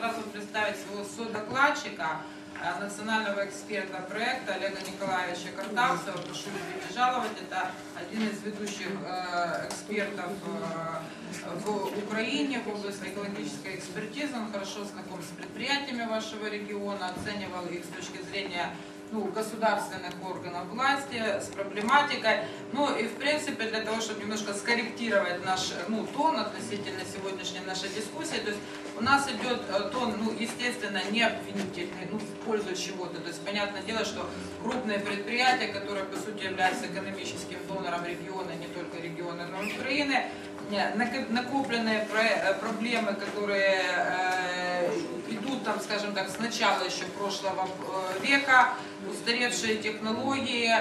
сразу представить своего содокладчика, э, национального эксперта проекта Олега Николаевича Картавцева. Прошу любить и. Это один из ведущих э, экспертов э, в Украине в области экологической экспертизы. Он хорошо знаком с предприятиями вашего региона, оценивал их с точки зрения ну, государственных органов власти с проблематикой. Ну и в принципе для того, чтобы немножко скорректировать наш ну, тон относительно сегодняшней нашей дискуссии, то есть у нас идет э, тон, ну, естественно, не обвинительный, ну, в пользу чего-то. То есть понятное дело, что крупные предприятия, которые по сути являются экономическим донором региона, не только региона, но и Украины, накопленные э, проблемы, которые э, там, скажем так, с начала еще прошлого э, века, устаревшие технологии,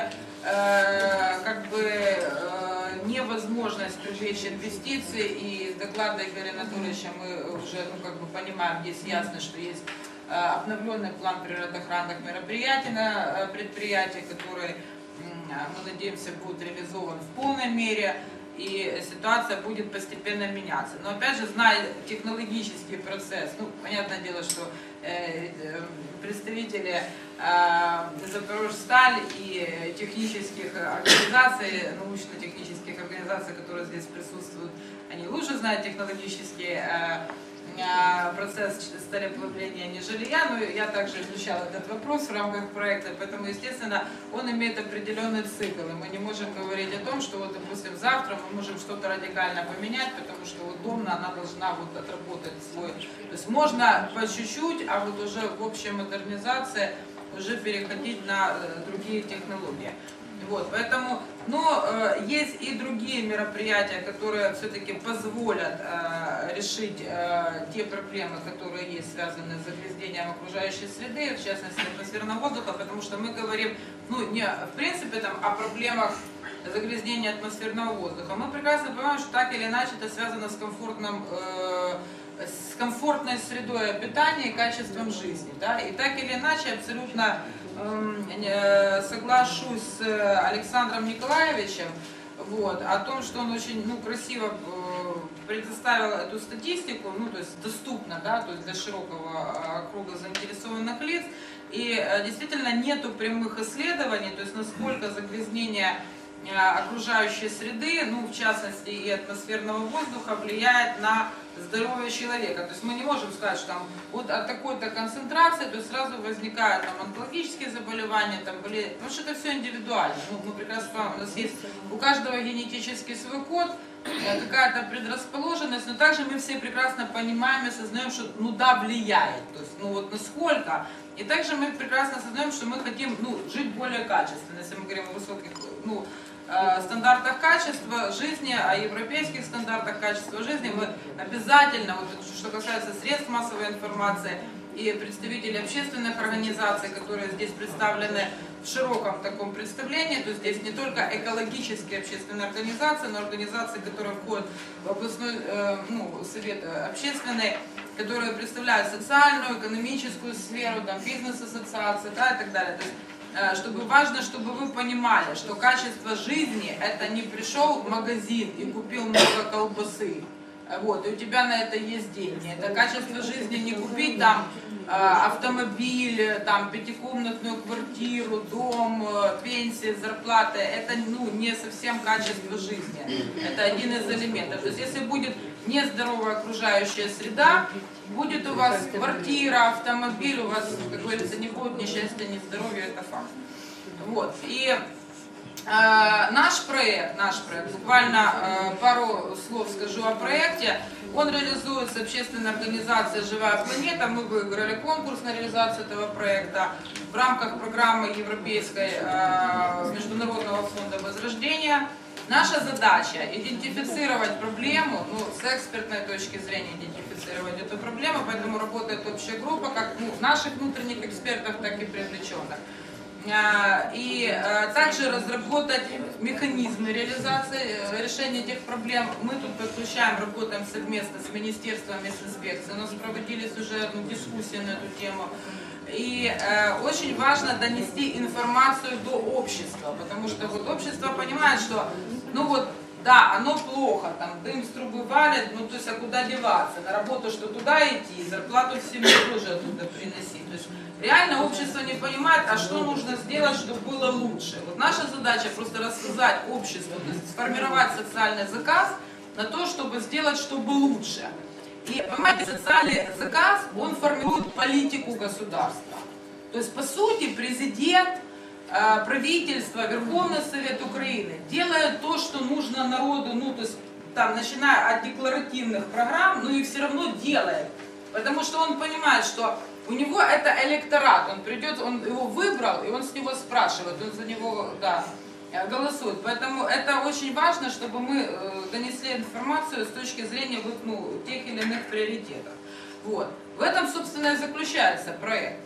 э, как бы э, невозможность привлечь инвестиции. И из доклада Игоря Анатольевича мы уже ну, как бы понимаем, здесь ясно, что есть обновленный план природоохранных мероприятий на предприятии, который, мы надеемся, будет реализован в полной мере и ситуация будет постепенно меняться. Но опять же, зная технологический процесс, ну, понятное дело, что э, э, представители э, Запорожсталь и технических организаций, научно-технических организаций, которые здесь присутствуют, они лучше знают технологический э, э, процесс сталеплавления, нежели я, но я также изучала этот вопрос в рамках проекта, поэтому, естественно, он имеет определенный цикл, и мы не можем говорить о том, что вот, допустим, завтра мы можем что-то радикально поменять, потому что вот домна, она должна вот отработать свой... То есть можно по чуть-чуть, а вот уже в общей модернизации уже переходить на э, другие технологии. Вот, поэтому, но э, есть и другие мероприятия, которые все-таки позволят э, решить э, те проблемы, которые есть связаны с загрязнением окружающей среды, в частности атмосферного воздуха, потому что мы говорим, ну не в принципе там о проблемах загрязнения атмосферного воздуха. Мы прекрасно понимаем, что так или иначе это связано с комфортным э, с комфортной средой обитания и качеством жизни. Да? И так или иначе абсолютно эм, э, соглашусь с э, Александром Николаевичем вот, о том, что он очень ну, красиво э, предоставил эту статистику, ну, то есть доступно, да, то есть для широкого э, круга заинтересованных лиц. И действительно нету прямых исследований, то есть насколько загрязнение окружающей среды, ну, в частности и атмосферного воздуха, влияет на здоровье человека. То есть мы не можем сказать, что там вот от такой-то концентрации, то сразу возникают там онкологические заболевания, там болезни, потому что это все индивидуально. Ну, мы прекрасно понимаем, у нас есть у каждого генетический свой код, э, какая-то предрасположенность, но также мы все прекрасно понимаем и осознаем, что ну да, влияет. То есть, ну вот насколько. И также мы прекрасно осознаем, что мы хотим ну, жить более качественно, если мы говорим о высоких ну, э, стандартах качества жизни, о европейских стандартах качества жизни, мы обязательно, вот, что касается средств массовой информации и представителей общественных организаций, которые здесь представлены в широком таком представлении, то здесь не только экологические общественные организации, но организации, которые входят в областной э, ну, совет э, общественный, которые представляют социальную, экономическую сферу, там, бизнес-ассоциации да, и так далее. То есть Э, чтобы важно, чтобы вы понимали, что качество жизни это не пришел в магазин и купил много колбасы. Вот, и у тебя на это есть деньги. Это качество жизни не купить там э, автомобиль, там пятикомнатную квартиру, дом, э, пенсия, зарплата. Это ну, не совсем качество жизни. Это один из элементов. То есть если будет нездоровая окружающая среда, будет у вас квартира, автомобиль, у вас, как говорится, не будет ни счастья, ни здоровья, это факт. Вот. И наш проект, наш проект, буквально э, пару слов скажу о проекте. Он реализуется общественной организацией «Живая планета». Мы выиграли конкурс на реализацию этого проекта в рамках программы Европейской э, Международного фонда возрождения. Наша задача идентифицировать проблему, ну, с экспертной точки зрения идентифицировать эту проблему, поэтому работает общая группа, как ну, наших внутренних экспертов, так и привлеченных. А, и а, также разработать механизмы реализации э, решения этих проблем. Мы тут подключаем, работаем совместно с Министерством инспекции. У нас проводились уже ну, дискуссии на эту тему. И э, очень важно донести информацию до общества, потому что вот общество понимает, что ну вот да, оно плохо, там дым с трубы валит, ну то есть а куда деваться? На работу что туда идти, зарплату в семью тоже оттуда приносить. То есть реально общество не понимает, а что нужно сделать, чтобы было лучше. Вот наша задача просто рассказать обществу, то есть сформировать социальный заказ на то, чтобы сделать, чтобы лучше. И, понимаете, социальный заказ, он формирует политику государства. То есть, по сути, президент, э, правительство, Верховный Совет Украины делают то, что нужно народу, ну, то есть, там, начиная от декларативных программ, но и все равно делает. Потому что он понимает, что у него это электорат, он придет, он его выбрал, и он с него спрашивает, он за него, да, э, голосует. Поэтому это очень важно, чтобы мы э, донесли информацию с точки зрения вот, ну, тех или иных приоритетов. Вот. В этом, собственно, и заключается проект.